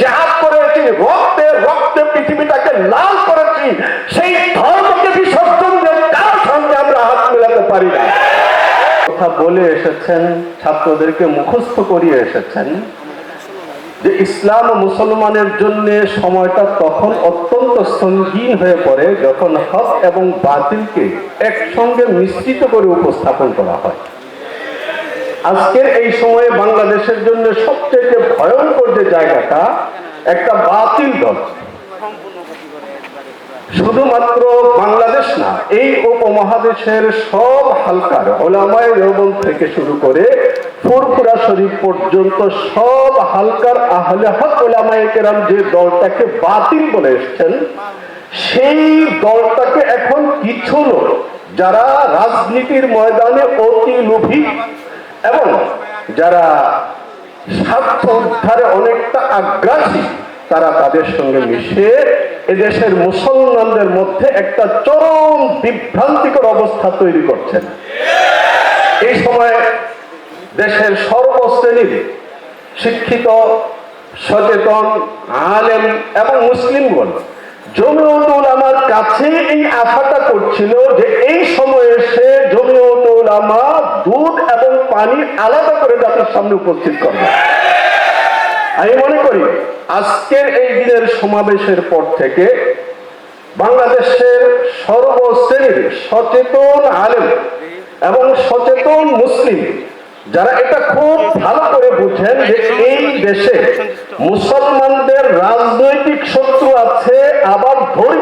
জাহাজ করেছি রক্তে রক্তে পৃথিবীটাকে লাল করেছি সেই ধর্মকে বিসর্জন কার সঙ্গে আমরা হাত মেলাতে পারি না? কথা বলে এসেছেন, ছাত্রদেরকে মুখস্থ করিয়ে এসেছেন যে ইসলাম মুসলমানের জন্য সময়টা তখন অত্যন্ত সঙ্গীন হয়ে পড়ে যখন হক এবং বাতিলকে একসঙ্গে মিশ্রিত করে উপস্থাপন করা হয়। আজকের এই সময়ে বাংলাদেশের জন্য সবচেয়ে ভয়ঙ্কর যে জায়গাটা, একটা বাতিল দল। শুধুমাত্র বাংলাদেশ না, এই উপমহাদেশের সব হালকার ওলামায় দেওবন্দ থেকে শুরু করে ফুরফুরা শরীফ পর্যন্ত সব হালকার আহলে হক ওলামায় কেরাম যে দলটাকে বাতিল বলে এসছেন, সেই দলটাকে এখন কিছু লোক যারা রাজনীতির ময়দানে অতি লোভী এবং যারা স্বার্থ উদ্ধারে অনেকটা আগ্রাসী, তারা তাদের সঙ্গে মিশে এদেশের মুসলমানদের মধ্যে একটা চরম বিভ্রান্তিকর অবস্থা তৈরি করছেন। এই সময় দেশের সর্বশ্রেণীর শিক্ষিত, সচেতন, আলেম এবং মুসলিমগণ জমিয়তুল আমার কাছে এই আশাটা করছিল যে এই সময়ে সে পানি আলাদা করে জাতির সামনে উপস্থিত করবে। আমি মনে করি, আজকের এই দিনের সমাবেশের পর থেকে বাংলাদেশের সর্বশ্রেণীর সচেতন আলেম এবং সচেতন মুসলিম যারা এটা খুব ভালো করে বুঝেন যে এই দেশে মুসলমানদের রাজনৈতিক শত্রু আছে, আবার ধর্মীয়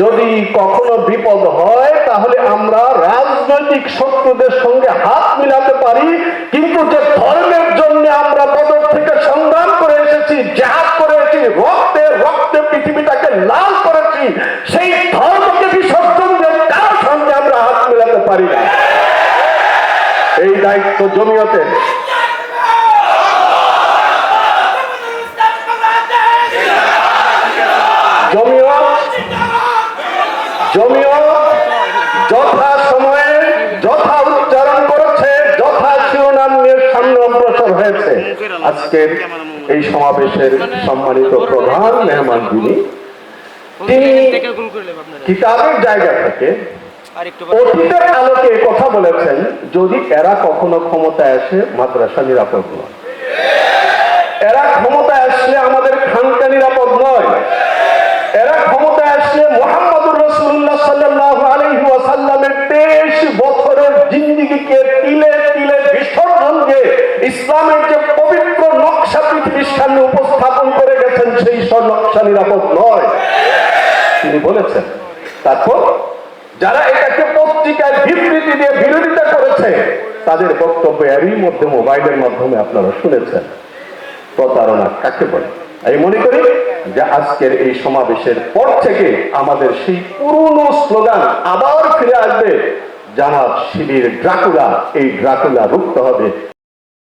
যদি কখনো বিপদ হয়, তাহলে আমরা রাজনৈতিক শত্রুদের সঙ্গে হাত মিলাতে পারি। কিন্তু যে ধর্মের জন্য আমরা বদর থেকে সংগ্রাম করে এসেছি, জাহাজ করেছি রক্তে রক্তে পৃথিবীটাকে লাল করেছি সেই ধর্মকে বিসর্জন দিয়ে কার সঙ্গে আমরা হাত মিলাতে পারি না? এই দায়িত্ব জমিয়ত যথা সময়ে যথা উচ্চারণ করেছে, যথা শিরোনাম নিয়ে সামনে অগ্রসর হয়েছে। এই সমাবেশের সম্মানিত প্রধান মেহমান যিনি, তিনি কিতাবের জায়গা থেকে অতীতের আলোকে কথা বলেছেন, যদি এরা কখনো ক্ষমতায় আসে, মাদ্রাসা নিরাপদ নয় এরা ক্ষমতায় আসলে আমাদের খানকা নিরাপদ নয় এরা ক্ষমতায় আসলে মোহাম্মদুর রসুল্লাহ সাল্লাহ আলহি ওয়াসাল্লামের তেইশ বছরের জিন্দিগিকে তিলে তিলে বিসর্জন দিয়ে ইসলামের যে পবিত্র নকশা পৃথিবীর সামনে উপস্থাপন করে গেছেন, সেই সব নকশা নিরাপদ নয়। তিনি বলেছেন, তারপর যারা এটাকে পত্রিকায় বিবৃতি দিয়ে বিরোধিতা করেছে, তাদের বক্তব্য এরই মধ্যে মোবাইলের মাধ্যমে আপনারা শুনেছেন। প্রতারণা কাকে বলে? আমি মনে করি যে আজকের এই সমাবেশের পর থেকে আমাদের সেই পুরনো স্লোগান আবার ফিরে আসবে। জানাব শিবির ড্রাকুলা। এই ড্রাকুলা রুখতে হবে।